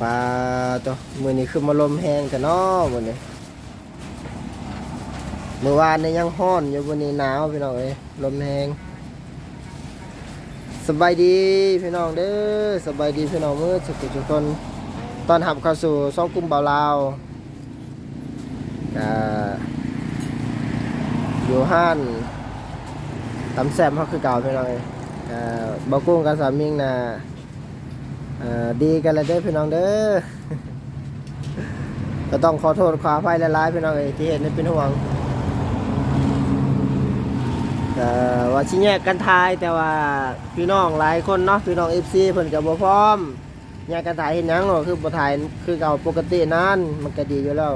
ปลาตัวมือนี้คือมาลมแห้งกันเนาะมือนี้เมื่อวานนี่ยังฮ้อนอยู่วันนี้หนาวพี่น้องเอ้ยลมแห้งสบายดีพี่น้องเด้อสบายดีพี่น้องมือสุขทุกคนตอนหับเข้าสู่ซ่องกลุ่มเบาลาวอยู่ห้านตำแซ่บเฮาคือเก่าพี่น้องเอ้ยก็บ่กุ้งกับสามิงน่ะเอ่อ ดีกันเลยเด้อพี่น้องเด้อก็ต้องขอโทษขออภัยหลายๆพี่น้องเอ้ที่เห็นนี่เป็นห่วงว่าชิแยกกันทายแต่ว่าพี่น้องหลายคนเนาะพี่น้อง FC เพิ่นกับบ่พร้อมแยกกันทายเห็นยังหรอคือบ่ถ่ายคือเก่าปกตินั้นมันก็ดีอยู่แล้ว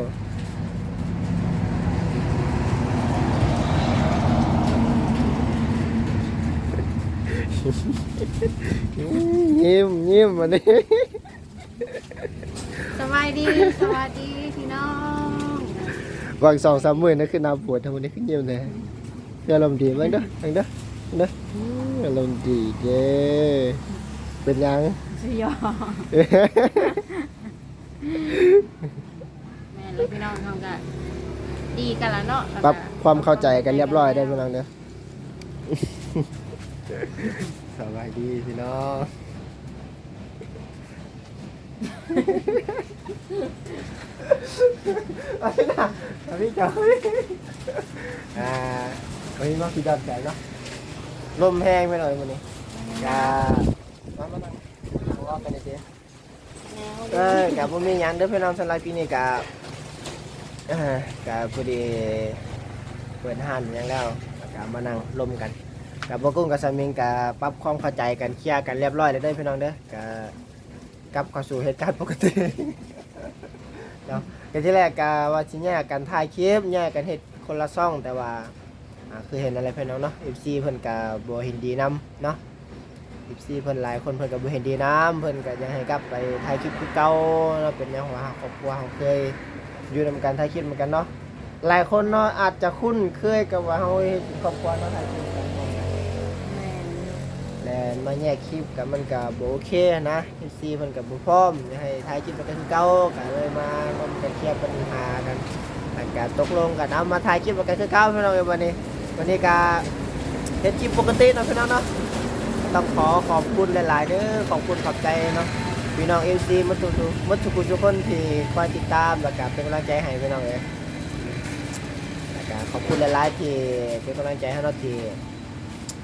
ยิ้มยิ้มวันนี้สบายดีสวัสดีพี่น้องวางสองสามหมื่นนั่นคือน้ำปวดทำวันนี้ขึ้นยิ้มเลยคืออารมณ์ดีมั้งเด้อมั้งเด้อเด้ออืมอารมณ์ดีเด้เป็นยังสยองแม่และพี่น้องเขาก็ดีกันแล้วเนาะแล้วปรับก็ความเข้าใจกันเรียบร้อยได้พี่น้องเด้อ สบายดีพี่น้องเอาพี่น่ะเอาพี่เจ้าอ่าวันนี้มาพี่ดอนใจเนาะลมแห้งไปหน่อยวันนี้กามามานั่งเอาว่ากันเลยเจ๊แนวเออกับผมมีหยังเด้อพี่น้องสำหรับปีนี้กับเออกับพอดีเปิดห้านหยังแล้วกับมานั่งลมกัน กับบกุ้งกับสามิงกับปรับความเข้าใจกันเคลียร์กันเรียบร้อยแล้วได้อพี่น้องเด้อกับกลับเข้าสู่เหตุการณ์ปกติ เนาะกันที่แรกกับว่าชิแยกกันถ่ายคลิปแยกกันเฮ็ดคนละซ่องแต่ว่าอ่าคือเห็นอะไรพี่น้องเนาะ FC เพิ่นกับบ่เห็นดีนํเนาะสิบสี่เพิ่นหลายคนเพิ่นก็บ่เห็นดีน้ำเพิ่นก็ยังให้กลับไปถ่ายคลิปคือเก่าเนาะเป็นหยัว่าครอบครัวเฮาเคยอยู่นำกันถ่ายคลิปเหมือนกันเนาะหลายคนเนาะอาจจะคุ้นเคยกับว่าเฮาเฮ็ดครอบครัวเนาะถ่ายคลิปกัน และมาแยกคลิปกันมันก็บ่โอเคนะ FC เพิ่นก็บ่พร้อมให้ถ่ายคลิปกันคือเก่าก็เลยมาร่วมกันเคลียร์ปัญหากันแล้วก็ตกลงกันเอามาถ่ายคลิปกันคือเก่าพี่น้องวันนี้ วันนี้ก็เฮ็ดคลิปปกติเนาะพี่น้องเนาะต้องขอขอบคุณหลายๆเด้อขอบคุณขอบใจเนาะพี่น้องเอฟซีมัดทุกๆมัดทุกทุกคนที่คอยติดตามแล้วก็เป็นกำลังใจให้พี่น้องเอยขอบคุณหลายๆที่เป็นกำลังใจให้เราที่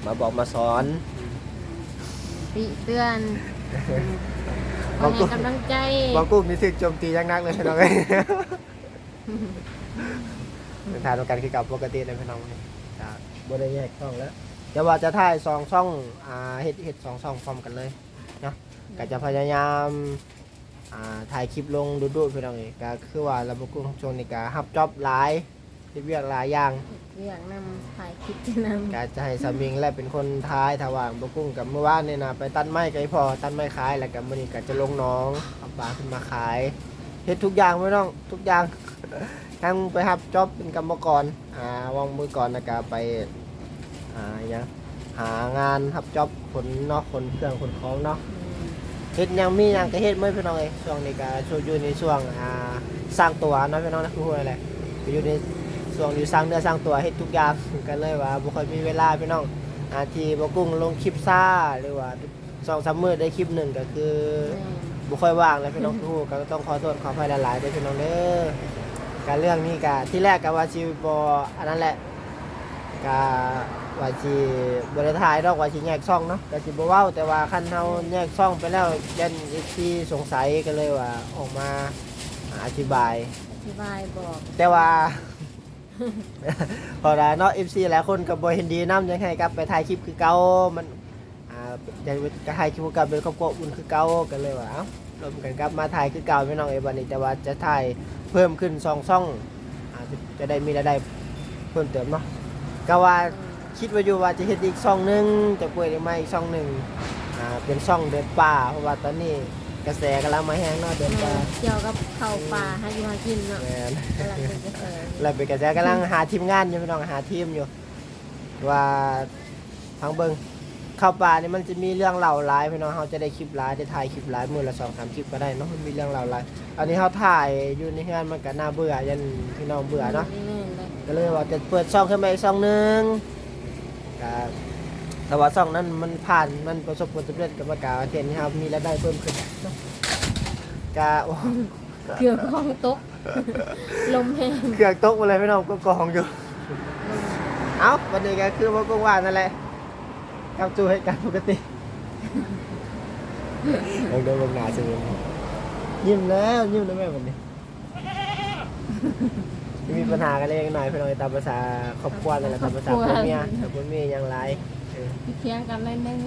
มาบอกมาสอน ติเตือนขอบมาคุให้ณกำลังใจบอกกุ้มนี่ถึกโจมตีอยังนักเลยพี่น้องเอ้ยเป็นทางการคือกับปกติเลยพี่น้องนี่ก็บ่ได้แยกช่องแล้วจะว่าจะถ่ายสองช่องอ่าเฮ็ดเฮ็ดสองช่องพร้อมกันเลยเนาะก็จะพยายามอ่าถ่ายคลิปลงดูๆพี่น้องนี่ก็คือว่าเราบุกุ้งช่วงนี้ก็รับจ็อบหลาย ที่เวียกหลายอย่างเรียกนำถ่ายคลิปนำก็จะให้สามิงและเป็นคนท้ายถว่างบุกุ้งกับเมื่อวานนี่นะไปตัดไม้ไก่พอตัดไม้ขายแล้วก็มื้อนี้ก็จะลงหน้องเอาปลาขึ้นมาขายเฮ็ดทุกอย่างพี่น้องทุกอย่างทั้งไปรับจ็อบเป็นกรรมกรอ่าวางมือก่อนแล้วก็ไปอ่าหยังหางานรับจ็อบขนเนาะขนเครื่องขนของเนาะเฮ็ดหยังมีหยังก็เฮ็ดเมื่อพี่น้องเอ้ยช่วงนี้ก็ช่วงอยู่ในช่วงอ่าสร้างตัวเนาะพี่น้องนะคือว่าอะไรก็อยู่ใน ช่วงอยู่สร้างเนื้อสร้างตัวเฮ็ดทุกอย่างก็เลยว่าบ่ค่อยมีเวลาพี่น้องอาที่บ่กุ้งลงคลิปซ่าหรือว่าสองสามมื้อได้คลิปหนึ่งก็คือบ่ค่อยว่างเลยพี่น้องทุกก็ต้องขอโทษขออภัยหลายๆด้วยพี่น้องเด้อการเรื่องนี้ก็ที่แรกก็ว่าสิบ่อันนั้นแหละก็ว่าสิบ่ได้ถ่ายดอกว่าสิแยกช่องเนาะก็สิบ่เว้าแต่ว่าคันเฮาแยกช่องไปแล้วยัน FC สงสัยก็เลยว่าออกมาอธิบายอธิบายบอก แต่ว่า พอได้เนาะ FC หลายคนก็บ่เห็นดีนํยังให้กลับไปถ่ายคลิปคือเก่ามันอ่าจะก็ถ่ายคลิปคือเก่าเป็นครอบครัวอุ่นคือเก่าก็เลยว่าเอ้ารวมกันกลับมาถ่ายคือเก่าพี่น้องเอ้ยบัดนี้แต่ว่าจะถ่ายเพิ่มขึ้นสองช่องอาจะจะได้มีรายได้เพิ่มเติมเนาะก็ว่าคิดว่าอยู่ว่าจะเฮ็ดอีกช่องหนึงจะเปิดอีกใหม่อีกช่องหนึงอ่าเป็นช่องเดินป่าเพราะว่าตอนนี้ กระแสกำลังมาแห้งเนาะเดินป่าเกี่ยวกับเข้าป่าให้อยู่หากินเนาะแม่นกำลังเป็นกระแสเราเป็นกระแสกำลังหาทีมงานอยู่พี่น้องหาทีมอยู่ ว่าทางเบิงเข้าป่านี่มันจะมีเรื่องเล่าหลายพี่น้องเขาจะได้คลิปหลายได้ถ่ายคลิปหลายมือละสองสามคลิปก็ได้เนาะมันมีเรื่องเล่าหลายอันนี้เขาถ่ายอยู่ในเฮือนมันก็น่าเบื่อยันพี่น้องเบื่อเนาะ แม่นเลยก็เลยว่าจะเปิดช่องขึ้นมาอีกช่องหนึงก็ แต่ว่าช่องนั้นมันผ่านมันประสบผลสำเร็จกับประกาศเห็นครับมีรายได้เพิ่มขึ้นเนาะก็โอ้เกือบห้องตกลมแห้งเครื่องตกมาเลยพี่น้องก็กองอยู่เอ้าวันนี้ก็คือว่ากว่างนั่นแหละกลับสู่เหตุการณ์ปกติลองเดินลงหนาสิยิ้มแล้วยิ้มแล้วแม่วันนี้มีปัญหากันเล็กน้อยพี่น้องตามภาษาครอบครัวนั่นแหละตามภาษาพ่อเมียแต่พ่อเมียยังไร เออเที่ยงกันได้นึง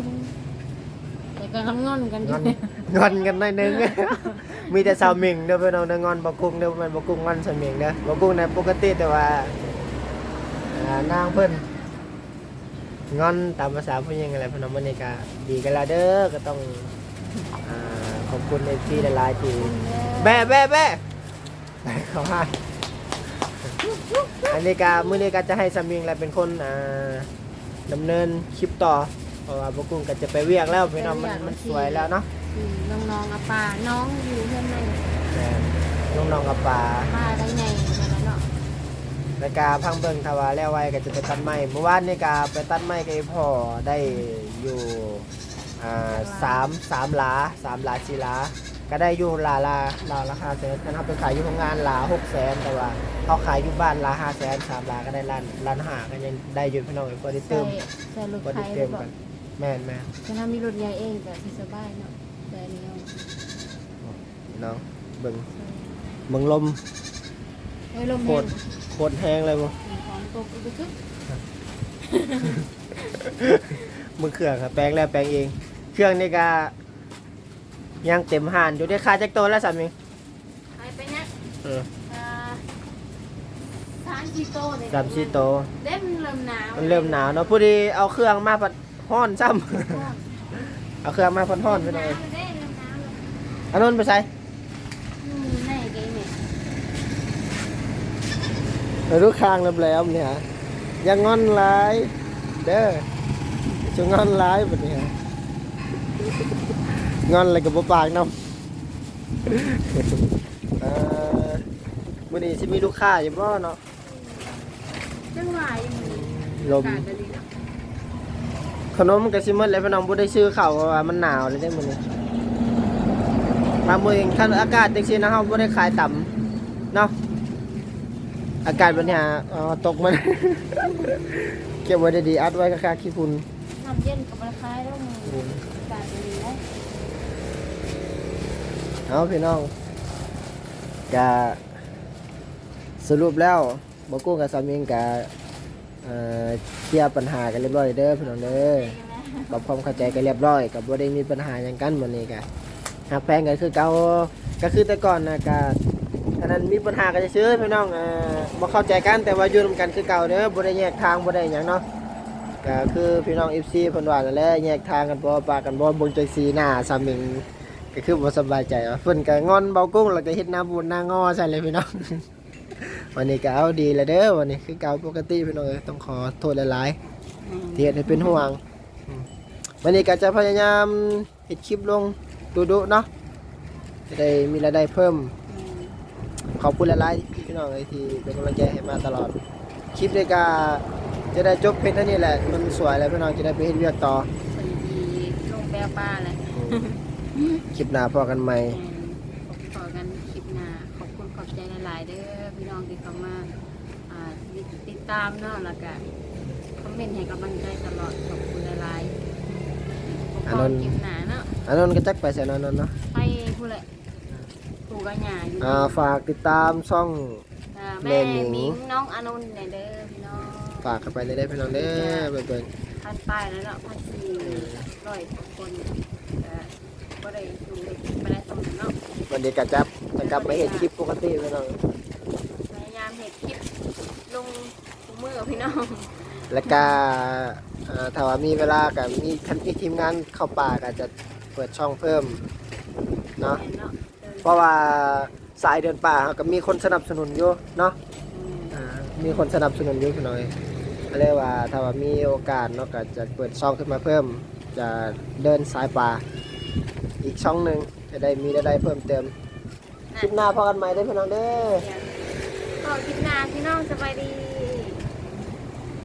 แต่ก็งอนกันองอยู่นงอนกันหน่อยนึง มีแต่สาวหมิงเด้อพี่น้องเด้องอนบักกุ้งเด้อมันบักกุ้งงอนสาวหมิงเด้อบักกุ้งในปกติแต่ว่าอ่านางเพิ่นงอนตามภาษาผู้หญิงอะไรพี่น้องมันนี่ก็ดีกันแล้วเด้อก็ต้องอ่าขอบคุณในที่หลายๆที่แบ่แบ่แบ่แบ่เขาให้อันนี้ก็มื้อนี้ก็จะให้สาวหมิงแหละเป็นคนอ่า ดำเนินคลิปต่อเพราะว่าบักกุ้งก็จะไปเวียกแล้วพี่น้องมันมันสวยแล้วเนาะอืมน้องๆอาป่าน้องอยู่เพื่อนในแม่นน้องน้องกับป่าป้าได้ไงนั่นแหละเนาะรายการพังเบิงทว่าแล้วไว้ก็จะไปตัดไม้เมื่อวานนี่กาไปตัดไม้กับไอ้พ่อได้อยู่อ่าสามสามหลาสามหลาสี่หลาก็ได้อยู่หลาละหลาละห้าแสนกันเขาไปขายอยู่โรงงานหลาหกแสนแต่ว่า เขาขายอยู่บ้านหลาห้าแสนสามหลาก็ได้ล้านล้านห้าก็ยังได้อยู่พี่น้องไอ้พอได้ใส่เติมใส่รถพอไทได้ยเติแล้มวก็กันแม่นแม่นถ้ามีรถใหญ่เองก็สิสบายเนาะแต่อันนี้เอาพี่น้องเบิ่งเบิ่งลมเฮ้ยลมโคแห้ตงรโคตรแห้งเลยบ่ของตกอีกทึกมึงเครื่องครับแปลงแล้วแปลงเอง เครื่องนี่ก็ยังเต็มห่านอยู่ได้ค่าจักโตแล้วสามีไปไปเนี่ยเอออ่าสามสี่โตเนี่ยสามสี่โตเล่มเริ่มหนาวมันเริ่มหนาวเนาะพอดีเอาเครื่องมาพัดห้อนซ้ำ เอาเครื่องมาพัดห้อนไปหน่อยเริ่มหนาวเริ่มหนาวเลยอันนั้นไปใส่อืมไหนไงเนี่ยไปรูคางแหลมๆเนี่ยอยังงอนหลายเด้อจะงอนหลายแบบนี้ฮะงอนอะไรกับปากน้ำเอ่อมื่อนี้สิมีลูกค้าอยู่บ่เนาะ จังหวะยังมีลม การกะลีนะขนมกับซิมดเลยพี่น้องบ่ได้ซื้อข้าวเพราะว่ามันหนาวเลยได้มื้อนี้มามื้อเองคันอากาศจังซี่นะเฮาบ่ได้ขายต่ำเนาะอากาศแบบเนี้ยเอ่อตกมัน เก็บไว้ได้ดีอัดไว้กับค่าขี้ฝุ่นน้ำเย็นกับราคาแล้วมึงการกะลีนะเอาพี่น้องก็สรุปแล้ว บกู้งกับสามีก็เอ่อเคลียร์ปัญหากันเรียบร้อยเด้อพี่น้องเด้อปรับความเข้าใจกันเรียบร้อยกับบ่ได้มีปัญหาอย่างกันมื้อนี้ก็หักแพงก็คือเก่าก็คือแต่ก่อนนะก็อันนั้นมีปัญหากันซื่อพี่น้องเอ่อบ่เข้าใจกันแต่ว่าอยู่ร่วมกันคือเก่าเด้อบ่ได้แยกทางบ่ได้หยังเนาะก็คือพี่น้อง FC เพิ่นว่านั่นแหละแยกทางกันบ่ปากันบ่เบิ่งจังสีหน้าซ้ำหนึงก็คือบ่สบายใจว่าเพิ่นก็งอนเบากุ้งแล้วก็เฮ็ดหน้าบูดหน้างอใส่เลยพี่น้อง วันนี้ก็เอาดีแล้วเด้อวันนี้คือเก่าปกติพี่น้องเอ้ยต้องขอโทษหลายๆที่เฮ็ดให้เป็นห่วงอืมวันนี้ก็จะพยายามเฮ็ดคลิปลงดุๆเนาะจะได้มีรายได้เพิ่ม ขอบคุณหลายๆพี่น้องเลยที่เป็นกำลังใจให้มาตลอด คลิปนี้ก็จะได้จบเพียงเท่านี้แหละ มันสวยแล้วพี่น้องจะได้ไปเฮ็ดเวียกต่อพอดีลงแปลป้าเลยอืมคลิปหน้าพอกันใหม่ขอกันคลิปหน้าขอบคุณขอบใจหลายๆเด้อพี่น้องที่เข้ามาอ่า ติดตามเนาะแล้วก็คอมเมนต์ให้กำลังใจตลอดขอบคุณหลายๆขอบคุณคลิปหน้าเนาะอันนั้นก็จักไปใส่นนนเนาะไปผู้เลยผู้กัหยาอยู่อ่าฝากติดตามช่อง อ่าแม่แม่หนิงหมิงน้องอานนท์เนี่ยเด้อพี่น้องฝากกันไปได้พี่น้องเด้อไปเบิ่งพันป้ายแล้วเนาะพันสี่ร้อยกว่าคนแต่ก็ได้ดูได้ไปได้ตรงนั้นเนาะวันนี้ก็จับจะกลับมาเฮ็ดคลิปปกติพี่น้องพยายามเห็ดคลิปลงทุก มือพี่น้อง แล้วก็อ่าถ้าว่ามีเวลากับมีคันมีทีมงานเข้าป่าก็จะเปิดช่องเพิ่มเนาะแม่เนาะเดินเพราะว่าสายเดินป่าเราก็มีคนสนับสนุนอยู่เนาะอืมอ่ามีคนสนับสนุนอยู่พี่น้อยก็เลยว่าถ้าว่ามีโอกาสเนาะก็จะเปิดช่องขึ้นมาเพิ่ม จะเดินสายป่า อีกช่องหนึ่งจะได้มีได้ได้เพิ่มเติมคลิปหน้าพอกันใหม่ได้อพี่น้องเด้อ ต่อคลิปหน้าพี่น้องสบายดี